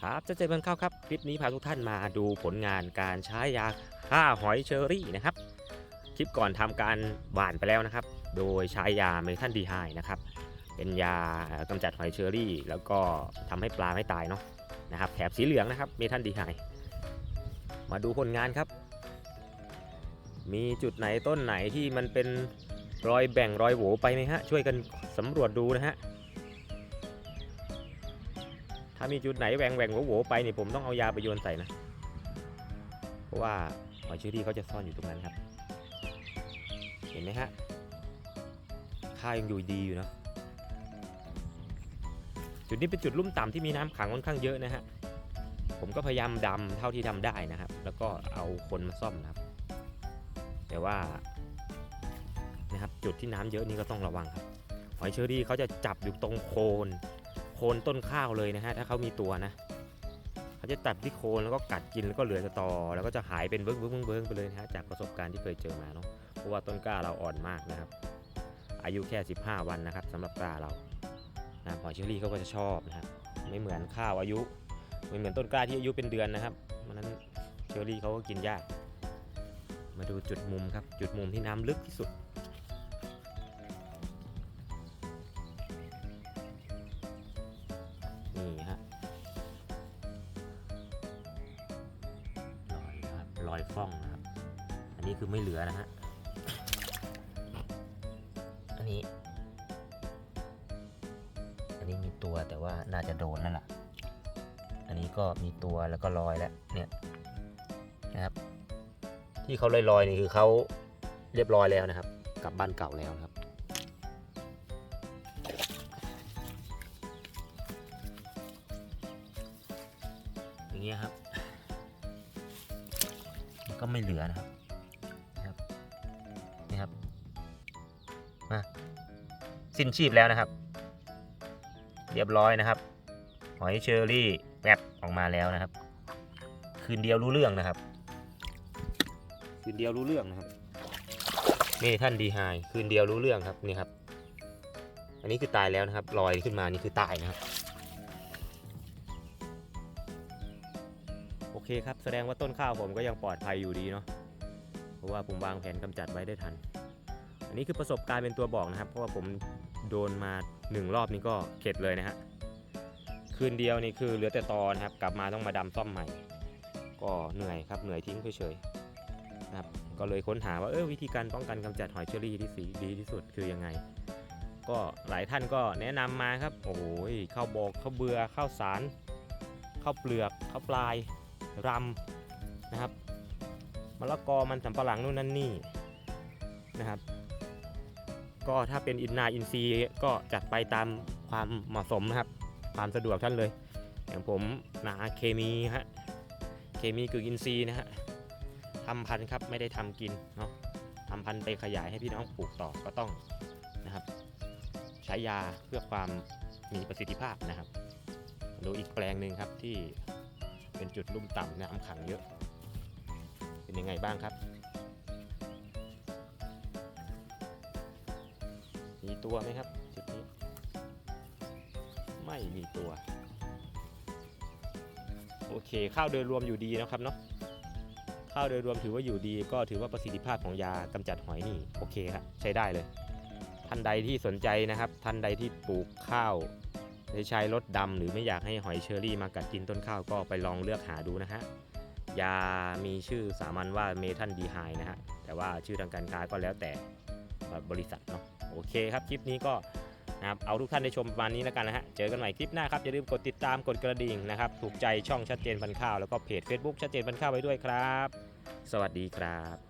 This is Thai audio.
ครับจะเจอกันเข้าครับ คลิปนี้พาทุกท่านมาดูผลงานการใช้ยาฆ่าหอยเชอรี่นะครับ คลิปก่อนทำการหว่านไปแล้วนะครับ โดยใช้ยาเมทัลดีไฮนะครับ เป็นยากำจัดหอยเชอรี่ แล้วก็ทำให้ปลาไม่ตายเนาะนะครับ แถบสีเหลืองนะครับเมทัลดีไฮมาดูผลงานครับ มีจุดไหนต้นไหนที่มันเป็นรอยแบ่งรอยโหวไปไหมฮะ ช่วยกันสำรวจดูนะฮะามีจุดไหนแหวงแหวงโหวไปนี่ผมต้องเอายาไปโยนใส่นะ เพราะว่าหอยเชอรี่เขาจะซ่อนอยู่ตรงนั้นครับ เห็นไหมฮะค่ายังอยู่ดีอยู่เนะจุดนี้เป็นจุดลุ่มต่ำที่มีน้ำขังค่อนข้างเยอะนะฮะ ผมก็พยายามดำเท่าที่ทำได้นะครับ แล้วก็เอาคนมาซ่อมนะครับ แต่ว่านะครับจุดที่น้ำเยอะนี่ก็ต้องระวังครับ หอยเชอรี่เขาจะจับอยู่ตรงโคน โคนต้นข้าวเลยนะฮะถ้าเขามีตัวนะเขาจะตัดที่โคนแล้วก็กัดกินแล้วก็เหลือแต่อ แล้วก็จะหายเป็นเบิ้งเบิ้งเบิ้งเบิ้งไปเลยนะฮะจากประสบการณ์ที่เคยเจอมาเนาะเพราะว่าต้นกล้าเราอ่อนมากนะครับ อายุแค่ 15 วันนะครับสำหรับกล้าเรานะหอยเชอรี่เขาก็จะชอบนะครับไม่เหมือนข้าวอายุไม่เหมือนต้นกล้าที่อายุเป็นเดือนนะครับเพราะฉะนั้นเชอรี่เขาก็กินยากมาดูจุดมุมครับ จุดมุมที่น้ำลึกที่สุด รอยฟ่องนะครับ อันนี้คือไม่เหลือนะฮะ อันนี้ อันนี้มีตัวแต่ว่าน่าจะโดนนั่นแหละอันนี้ก็มีตัวแล้วก็รอยแล้วเนี่ยนะครับ ที่เขาลอยๆนี่คือเขาเรียบร้อยแล้วนะครับ กลับบ้านเก่าแล้วครับอย่างเงี้ยครับ ก็ไม่เหลือนะครับนะครับนี่ครับมาสิ้นชีพแล้วนะครับ เรียบร้อยนะครับ หอยเชอรี่แวบออกมาแล้วนะครับ คืนเดียวรู้เรื่องนะครับ คืนเดียวรู้เรื่องนะครับนี่ท่านดีไฮคืนเดียวรู้เรื่องครับนี่ครับ อันนี้คือตายแล้วนะครับลอยขึ้นมานี่คือตายนะครับ เคครับแสดงว่าต้นข้าวผมก็ยังปลอดภัยอยู่ดีเนาะเพราะว่าผมวางแผนกำจัดไว้ได้ทัน อันนี้คือประสบการณ์เป็นตัวบอกนะครับ เพราะว่าผมโดนมาหนึ่งรอบนี้ก็เข็ดเลยนะฮะคืนเดียวนี่คือเหลือแต่ตอนะครับ กลับมาต้องมาดำซ่อมใหม่ ก็เหนื่อยครับเหนื่อยทิ้งเฉยๆนะครับก็เลยค้นหาว่าเออวิธีการป้องกันกำจัดหอยเชอรี่ที่สีดีที่สุดคือยังไง ก็หลายท่านก็แนะนำมาครับ โอ้โหข้าวบอกข้าวเบือข้าวสารข้าวเปลือกข้าวปลาย รำนะครับมะละกอมันสำปะหลังนู่นนั่นนี่นะครับ ก็ถ้าเป็นอินนาอินซีก็จัดไปตามความเหมาะสมนะครับ ความสะดวกท่านเลย อย่างผมนาเคมีฮะเคมีคืออินซีนะฮะทำพันธุ์ครับไม่ได้ทำกินเนาะทำพันธุ์ไปขยายให้พี่น้องปลูกต่อก็ต้องนะครับ ใช้ยาเพื่อความมีประสิทธิภาพนะครับ ดูอีกแปลงหนึ่งครับที่ เป็นจุดลุ่มต่ำน้ำขังเยอะ เป็นยังไงบ้างครับ มีตัวไหมครับจุดนี้ ไม่มีตัว โอเค ข้าวโดยรวมอยู่ดีนะครับเนาะข้าวโดยรวมถือว่าอยู่ดีก็ถือว่าประสิทธิภาพของยากำจัดหอยนี่โอเคครับใช้ได้เลย ท่านใดที่สนใจนะครับ ท่านใดที่ปลูกข้าว ได้ใช้รถดำหรือไม่อยากให้หอยเชอรี่มากัดกินต้นข้าวก็ไปลองเลือกหาดูนะฮะยามีชื่อสามัญว่าเมทัลดีไฮนะฮะแต่ว่าชื่อทางการค้าก็แล้วแต่บริษัทเนาะโอเคครับคลิปนี้ก็นะครับเอาทุกท่านได้ชมประมาณนี้แล้วกันนะฮะ เจอกันใหม่คลิปหน้าครับ อย่าลืมกดติดตามกดกระดิ่งนะครับ ถูกใจช่องชัดเจนพันข้าว แล้วก็เพจ Facebook ชัดเจนพันข้าวไว้ด้วยครับ สวัสดีครับ